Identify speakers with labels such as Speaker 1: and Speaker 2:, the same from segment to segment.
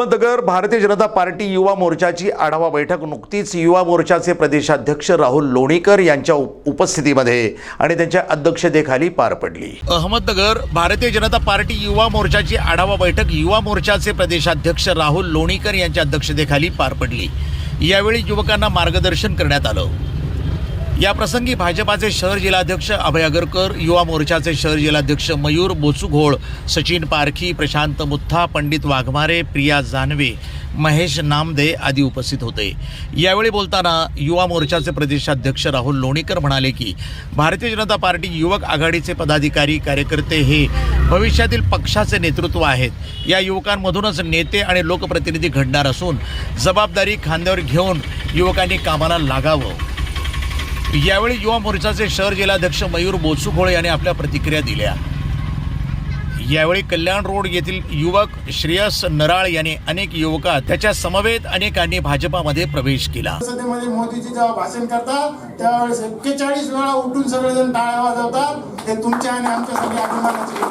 Speaker 1: Ahmednagar Bharatiya Janata party युवा मोर्चाची आढावा बैठक नुकतीच युवा मोर्चाचे प्रदेशाध्यक्ष राहुल लोणीकर यांच्या उपस्थितीमध्ये आणि त्यांच्या अध्यक्षतेखाली पार पडली. अहमदनगर भारतीय जनता पार्टी युवा मोर्चाची आढावा बैठक युवा मोर्चाचे प्रदेशाध्यक्ष राहुल लोणीकर यांच्या अध्यक्षतेखाली पार पडली. यावेळी युवकांना मार्गदर्शन करण्यात आलं. या प्रसंगी भाजपाचे शहर जिल्हाध्यक्ष अभय अगरकर युवा मोर्चाचे शहर जिल्हाध्यक्ष मयूर बोचुघोळ सचिन पारखी प्रशांत मुथा पंडित वाघमारे प्रिया जानवे महेश नामदे आदी उपस्थित होते. यावेळी बोलताना युवा मोर्चाचे प्रदेशाध्यक्ष राहुल लोणीकर म्हणाले की भारतीय जनता पार्टी युवक आघाडीचे पदाधिकारी कार्यकर्ते हे भविष्यातील पक्षाचे नेतृत्व आहेत. या युवकांमधूनच नेते आणि लोकप्रतिनिधी घडणार असून जबाबदारी खांद्यावर घेऊन युवकांनी कामाला लागावं. यावेळी युवा मोर्चाचे शहर जिल्हाध्यक्ष मयूर बोचुखोळे यांनी आपल्या प्रतिक्रिया दिल्या. यावेळी कल्याण रोड येथील युवक श्रेयस नराळ यांनी अनेक युवका त्याच्या समवेत अनेकांनी भाजपामध्ये प्रवेश केला.
Speaker 2: संसदेमध्ये मोदीजी जेव्हा भाषण करतात त्यावेळेस एक्केचाळीस वेळा उठून सगळेजण टाळ्या वाजवतात. हे तुमच्या आणि आमच्यासाठी अभिमानाची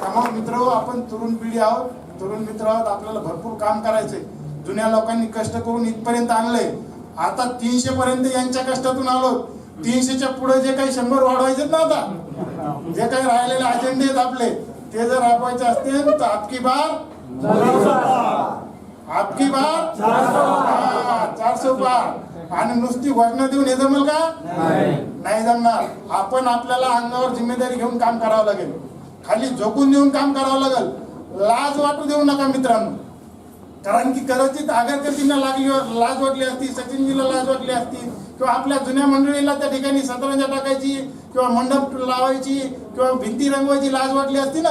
Speaker 2: त्यामुळे मित्र आपण तरुण पिढी आहोत. तरुण मित्र आहोत. आपल्याला भरपूर काम करायचे जुन्या लोकांनी कष्ट करून इथपर्यंत आणले आता तीनशे पर्यंत यांच्या कष्टातून आलो. तीनशेच्या पुढे जे काही शंभर वाढवायचे ना आता जे काही राहिलेले अजेंडे आहेत आपले ते जर राबवायचे असतील तर आपकी बार आपकी बार चारशे पार. आणि नुसती घोषणा देऊन हे जमेल का? नाही जमणार. आपण आपल्याला अंगावर जिम्मेदारी घेऊन काम करावं लागेल. खाली झोकून देऊन काम करावं लागेल. लाज वाटू देऊ नका मित्रांनो. कारण की कदाचित आगरकर्तींना लागली लाज वाटली असती सचिनजीला लाज वाटली असती किंवा आपल्या जुन्या मंडळीला त्या ठिकाणी सतरंजा टाकायची किंवा मंडप लावायची किंवा भिंती रंगवायची लाज वाटली असती ना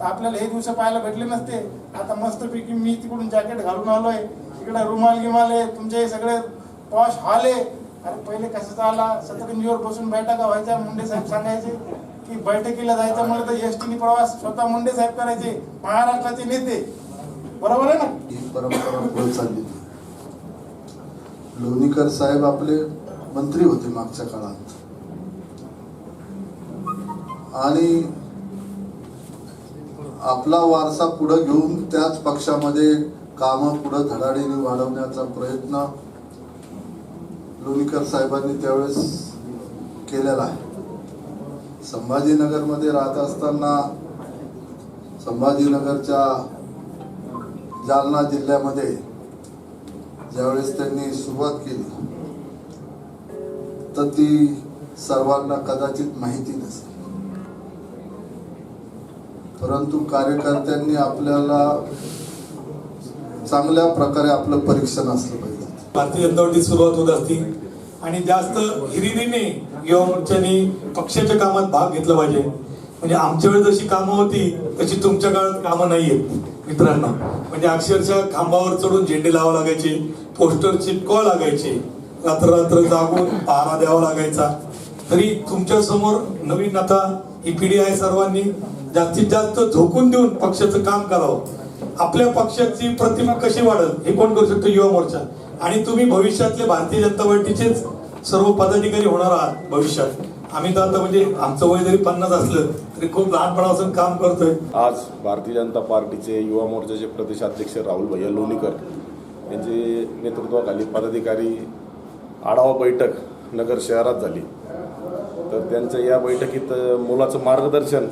Speaker 2: तर आपल्याला हे दिवस पाहायला भेटले नसते. आता मस्तपैकी मी तिकडून जॅकेट घालून आलोय. इकडे रुमाल गिमाल आहे तुमचे सगळे पॉश हॉल आहे. अरे पहिले कसं आला? सतरंजीवर बसून बैठका व्हायच्या मुंडे साहेब सांगायचे की बैठकीला जायचं म्हणलं तर एस प्रवास स्वतः मुंडे साहेब करायचे महाराष्ट्राचे नेते. बरोबर आहे ना?
Speaker 3: ही परंपरा पुढे चालली. होती लोणीकर साहेब आपले मंत्री होते मागच्या काळात. आणि आपला वारसा पुढे घेऊन त्याच पक्षामध्ये काम पुढे धडाडीने वाढवण्याचा प्रयत्न लोणीकर साहेबांनी त्यावेळेस केलेला आहे. संभाजीनगरमध्ये राहत असताना संभाजीनगरच्या जालना जिल्ह्यामध्ये ज्यावेळेस त्यांनी सुरुवात केली तर ती सर्वांना कदाचित माहिती नसेल. परंतु कार्यकर्त्यांनी आपल्याला चांगल्या प्रकारे आपलं परीक्षण असलं पाहिजे.
Speaker 4: भारतीय जनता पार्टी सुरुवात होत असती आणि जास्त हिरिरीने युवा मोर्चाने पक्षाच्या कामात भाग घेतला पाहिजे. म्हणजे आमच्या वेळेस जशी कामं होती तशी तुमच्या काळात कामं नाहीयेत मित्रांना. म्हणजे अक्षरशः खांबावर चढून झेंडे लावा लागायचे पोस्टर चिपकावं लागायचे रात्र रात्र जागून पहारा द्यावा लागायचा. तरी तुमच्यासमोर नवीन आता ही पिढी आहे सर्वांनी जास्तीत जास्त झोकून देऊन पक्षाचं काम करावं. आपल्या पक्षाची प्रतिमा कशी वाढेल हे कोण करू शकतो युवा मोर्चा? आणि तुम्ही भविष्यातले भारतीय जनता पार्टीचेच सर्व पदाधिकारी होणार आहात भविष्यात. आम्ही तर आता म्हणजे आमचं वय जरी पन्नास असलं तरी खूप लहानपणापासून काम करतोय.
Speaker 5: आज भारतीय जनता पार्टीचे युवा मोर्चाचे प्रदेशाध्यक्ष राहुल भैया लोणीकर यांचे नेतृत्वाखाली पदाधिकारी आढावा बैठक नगर शहरात झाली. तर त्यांचं या बैठकीत मोलाचं मार्गदर्शन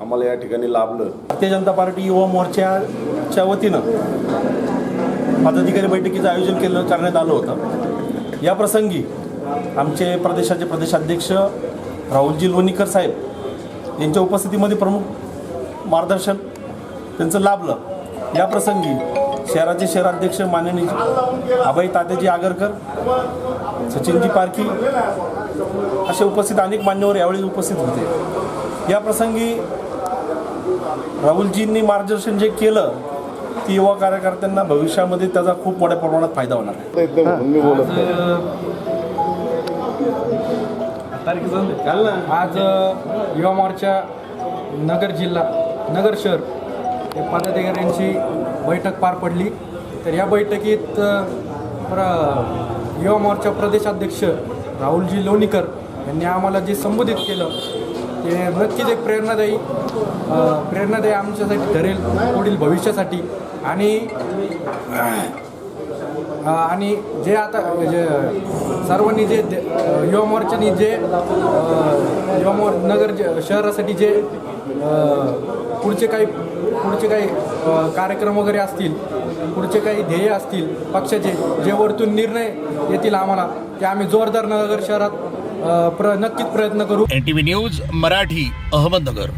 Speaker 5: आम्हाला या ठिकाणी लाभलं.
Speaker 6: भारतीय जनता पार्टी युवा मोर्चाच्या वतीनं पदाधिकारी बैठकीचं आयोजन केलं करण्यात आलं होतं. या प्रसंगी आमचे प्रदेशाचे प्रदेशाध्यक्ष राहुलजी लोणीकर साहेब यांच्या उपस्थितीमध्ये प्रमुख मार्गदर्शन त्यांचं लाभलं. या प्रसंगी शहराचे शहराध्यक्ष माननीय अभय तात्याजी आगरकर सचिनजी पारखी असे उपस्थित अनेक मान्यवर यावेळी उपस्थित होते. या प्रसंगी राहुलजींनी मार्गदर्शन जे केलं ती युवा कार्यकर्त्यांना भविष्यामध्ये त्याचा खूप मोठ्या प्रमाणात फायदा होणार आहे.
Speaker 7: आज युवा मोर्चा नगर जिल्हा नगर शहर या पदाधिकाऱ्यांची बैठक पार पडली. तर या बैठकीत प्र युवा मोर्चा प्रदेशाध्यक्ष राहुलजी लोणीकर यांनी आम्हाला जे संबोधित केलं ते नक्कीच एक प्रेरणादायी प्रेरणादायी आमच्यासाठी ठरेल पुढील भविष्यासाठी. आणि आणि जे आता जे सर्वांनी जे युवा मोर्चानी जे युवा मोर नगर जे- शहरासाठी जे पुढचे काही पुढचे काही कार्यक्रम वगैरे असतील पुढचे काही ध्येय असतील पक्षाचे जे वरतून निर्णय येतील आम्हाला ते आम्ही जोरदार नगर शहरात प्र नक्कीच प्रयत्न करू.
Speaker 1: N T V news Marathi Ahmednagar.